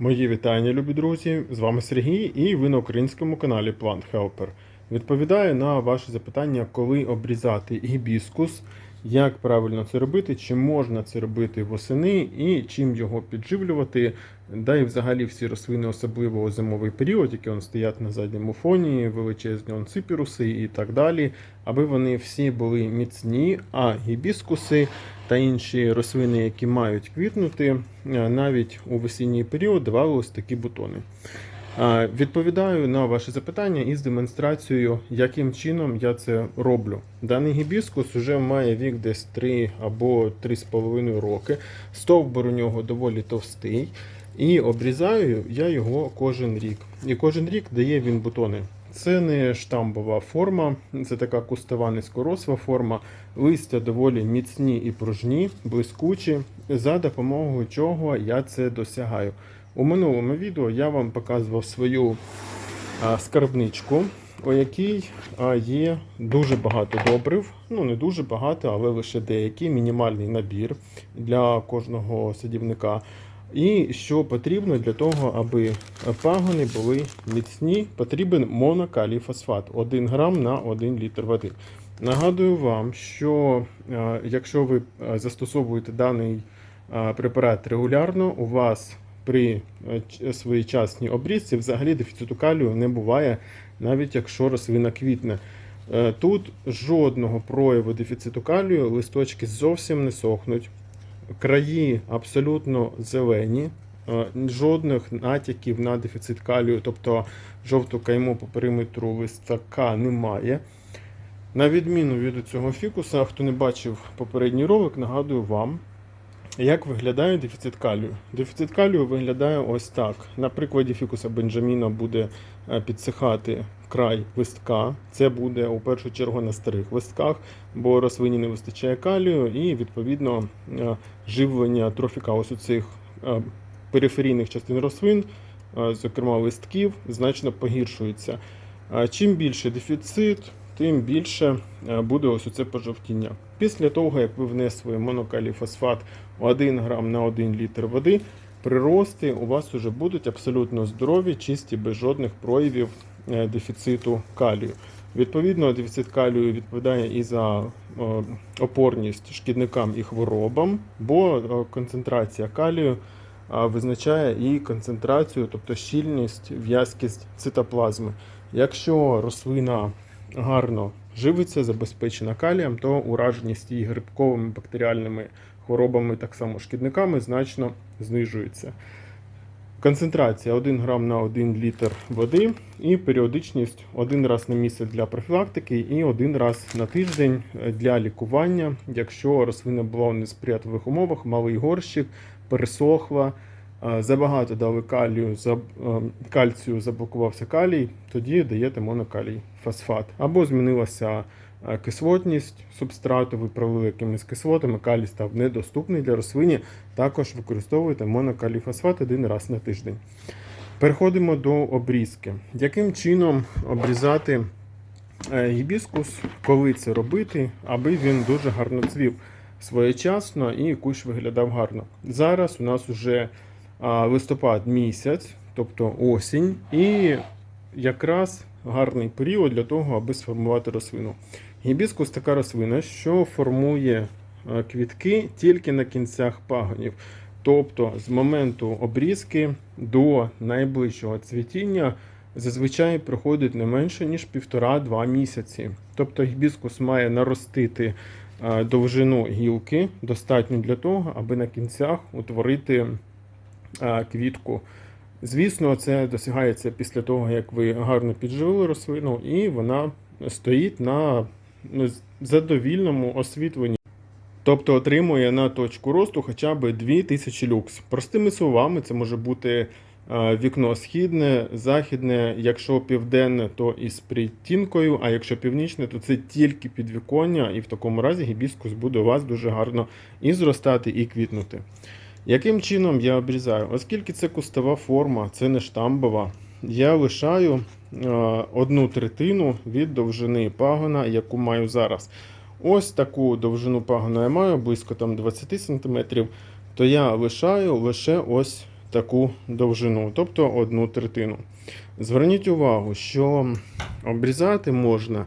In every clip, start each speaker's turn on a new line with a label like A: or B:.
A: Мої вітання, любі друзі! З вами Сергій і ви на українському каналі Plant Helper. Відповідаю на ваше запитання, коли обрізати гібіскус, як правильно це робити, чи можна це робити восени і чим його підживлювати. Да і взагалі всі рослини, особливо у зимовий період, які он стоять на задньому фоні, величезні он ципіруси і так далі, аби вони всі були міцні, а гібіскуси та інші рослини, які мають квітнути, е, навіть у весінній період давали ось такі бутони. Відповідаю на ваше запитання із демонстрацією, яким чином я це роблю. Даний гібіскус вже має вік десь 3 або 3,5 роки. Стовбур у нього доволі товстий. І обрізаю я його кожен рік. І кожен рік дає він бутони. Це не штамбова форма, це така кустова низькоросла форма. Листя доволі міцні і пружні, блискучі, за допомогою чого я це досягаю. У минулому відео я вам показував свою скарбничку, у якій є дуже багато добрив. Ну, не дуже багато, але лише деякий мінімальний набір для кожного садівника. І що потрібно для того, аби пагони були міцні, потрібен монокалій фосфат 1 грам на 1 літр води. Нагадую вам, що е, якщо ви е, застосовуєте даний е, препарат регулярно, у вас при своєчасній обрізці взагалі дефіциту калію не буває, навіть якщо рослина квітне. Тут жодного прояву дефіциту калію, листочки зовсім не сохнуть краї абсолютно зелені, е, жодних натяків на дефіцит калію, тобто жовту кайму по периметру листака немає. На відміну від цього фікуса, хто не бачив попередній ролик, нагадую вам, як виглядає дефіцит калію. Дефіцит калію виглядає ось так. На прикладі фікуса Бенджаміна буде е, підсихати край листка. Це буде у першу чергу на старих листках, бо рослині не вистачає калію, і відповідно е, живлення трофіка ось у цих е, периферійних частин рослин, зокрема листків, значно погіршується. Чим більше дефіцит, тим більше буде ось це пожовтіння. Після того, як ви внесли монокалій фосфат 1 грам на 1 літр води, прирости у вас вже будуть абсолютно здорові, чисті, без жодних проявів е, дефіциту калію. Відповідно, дефіцит калію відповідає і за е, опорність шкідникам і хворобам, бо е, концентрація калію визначає і концентрацію, тобто щільність, в'язкість цитоплазми. Якщо рослина гарно живиться, забезпечена калієм, то ураженість її грибковими бактеріальними хворобами, так само шкідниками, значно знижується. Концентрація 1 грам на 1 літр води і періодичність один раз на місяць для профілактики і один раз на тиждень для лікування, якщо рослина була у несприятливих умовах, малий горщик, пересохла, забагато дали калію, кальцію заблокувався калій, тоді даєте монокалій фосфат. Або змінилася кислотність субстрату, ви пролили якимись кислотами, калій став недоступний для рослині, також використовуйте монокалій фосфат один раз на тиждень. Переходимо до обрізки. Яким чином обрізати е, гібіскус, коли це робити, аби він дуже гарно цвів своєчасно і кущ виглядав гарно. Зараз у нас вже листопад місяць, тобто осінь, і якраз гарний період для того, аби сформувати рослину. Гібіскус така рослина, що формує е, квітки тільки на кінцях пагонів. Тобто з моменту обрізки до найближчого цвітіння зазвичай проходить не менше ніж півтора-два місяці. Тобто гібіскус має наростити е, довжину гілки достатньо для того, аби на кінцях утворити квітку. Звісно, це досягається після того, як ви гарно підживили рослину, і вона стоїть на ну, задовільному освітленні. Тобто отримує на точку росту хоча б 2000 люкс. Простими словами, це може бути вікно східне, західне, якщо південне, то із притінкою, а якщо північне, то це тільки підвіконня, і в такому разі гібіскус буде у вас дуже гарно і зростати, і квітнути. Яким чином я обрізаю? Оскільки це кустова форма, це не штамбова, я лишаю е, одну третину від довжини пагона, яку маю зараз. Ось таку довжину пагона я маю, близько там 20 см, то я лишаю лише ось таку довжину, тобто одну третину. Зверніть увагу, що обрізати можна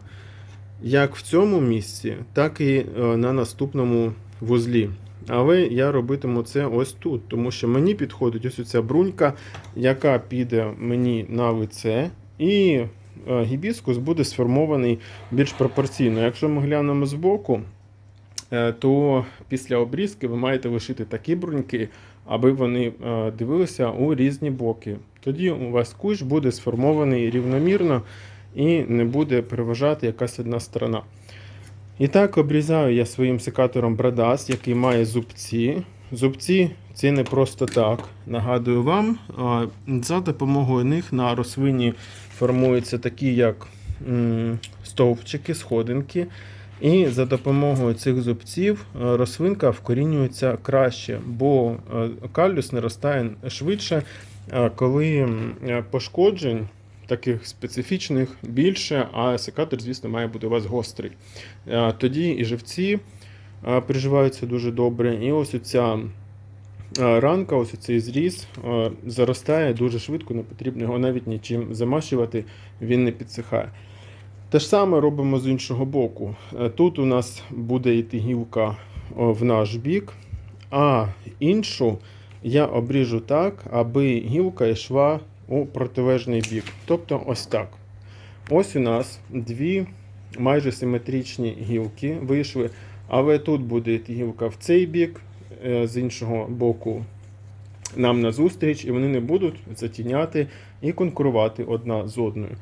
A: як в цьому місці, так і е, на наступному вузлі. Але я робитиму це ось тут, тому що мені підходить ось ця брунька, яка піде мені на лице, і е, гібіскус буде сформований більш пропорційно. Якщо ми глянемо збоку, е, то після обрізки ви маєте лишити такі бруньки, аби вони е, дивилися у різні боки. Тоді у вас кущ буде сформований рівномірно і не буде переважати якась одна сторона. І так обрізаю я своїм секатором Брадас, який має зубці. Зубці це не просто так. Нагадую вам, за допомогою них на рослині формуються такі, як стовпчики, сходинки. І за допомогою цих зубців рослинка вкорінюється краще, бо калюс наростає швидше, коли пошкоджень таких специфічних більше, а секатор, звісно, має бути у вас гострий. Е, Тоді і живці е, приживаються дуже добре. І ось ця ранка, ось цей зріз е, заростає дуже швидко, не потрібно його навіть нічим замащувати, він не підсихає. Те ж саме робимо з іншого боку. Е, Тут у нас буде йти гілка в наш бік, а іншу я обріжу так, аби гілка йшла у протилежний бік. Тобто ось так. Ось у нас дві майже симетричні гілки вийшли, але тут буде гілка в цей бік, е, з іншого боку нам назустріч, і вони не будуть затіняти і конкурувати одна з одною.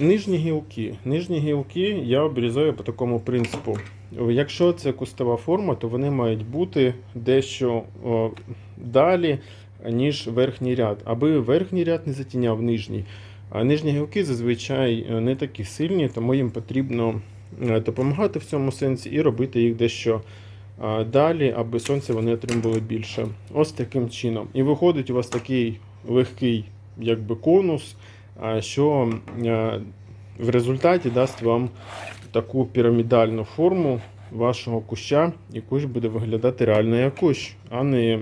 A: Нижні гілки. Нижні гілки я обрізаю по такому принципу. Якщо це кустова форма, то вони мають бути дещо далі, ніж верхній ряд, аби верхній ряд не затіняв нижній. А нижні гілки зазвичай е, не такі сильні, тому їм потрібно е, допомагати в цьому сенсі і робити їх дещо далі, аби сонце вони отримували більше. Ось таким чином. І виходить у вас такий легкий якби конус, що е, в результаті дасть вам таку пірамідальну форму вашого куща, і кущ буде виглядати реально як кущ, а не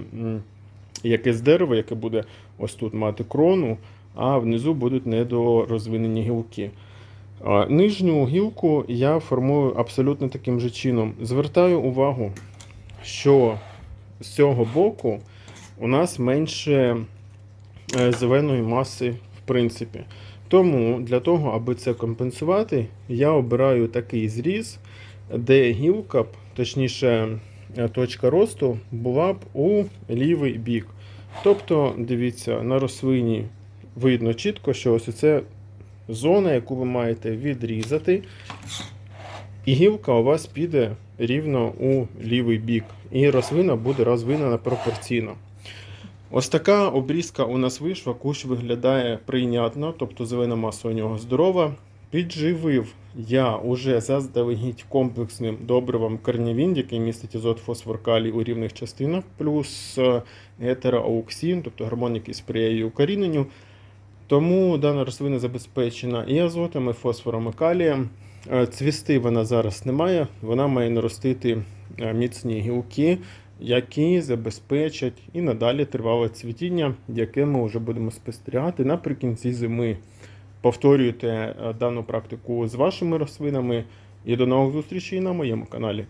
A: якесь дерево, яке буде ось тут мати крону, а внизу будуть недорозвинені гілки. Нижню гілку я формую абсолютно таким же чином. Звертаю увагу, що з цього боку у нас менше е, зеленої маси, в принципі. Тому для того, аби це компенсувати, я обираю такий зріз, де гілка, точніше, е, точка росту була б у лівий бік. Тобто, дивіться, на рослині видно чітко, що ось це зона, яку ви маєте відрізати, і гілка у вас піде рівно у лівий бік, і рослина буде розвинена пропорційно. Ось така обрізка у нас вийшла, кущ виглядає прийнятно, тобто зелена маса у нього здорова. Підживив я уже заздалегідь комплексним добривом корнівін, який містить азот, фосфор, калій у рівних частинах, плюс е, гетероауксин, тобто гормон, який сприяє укоріненню. Тому дана рослина забезпечена і азотом, і фосфором, і калієм. Е, Цвісти вона зараз не має, вона має наростити е, міцні гілки, які забезпечать і надалі тривале цвітіння, яке ми вже будемо спостерігати наприкінці зими. Повторюйте е, дану практику з вашими рослинами і до нових зустрічей на моєму каналі.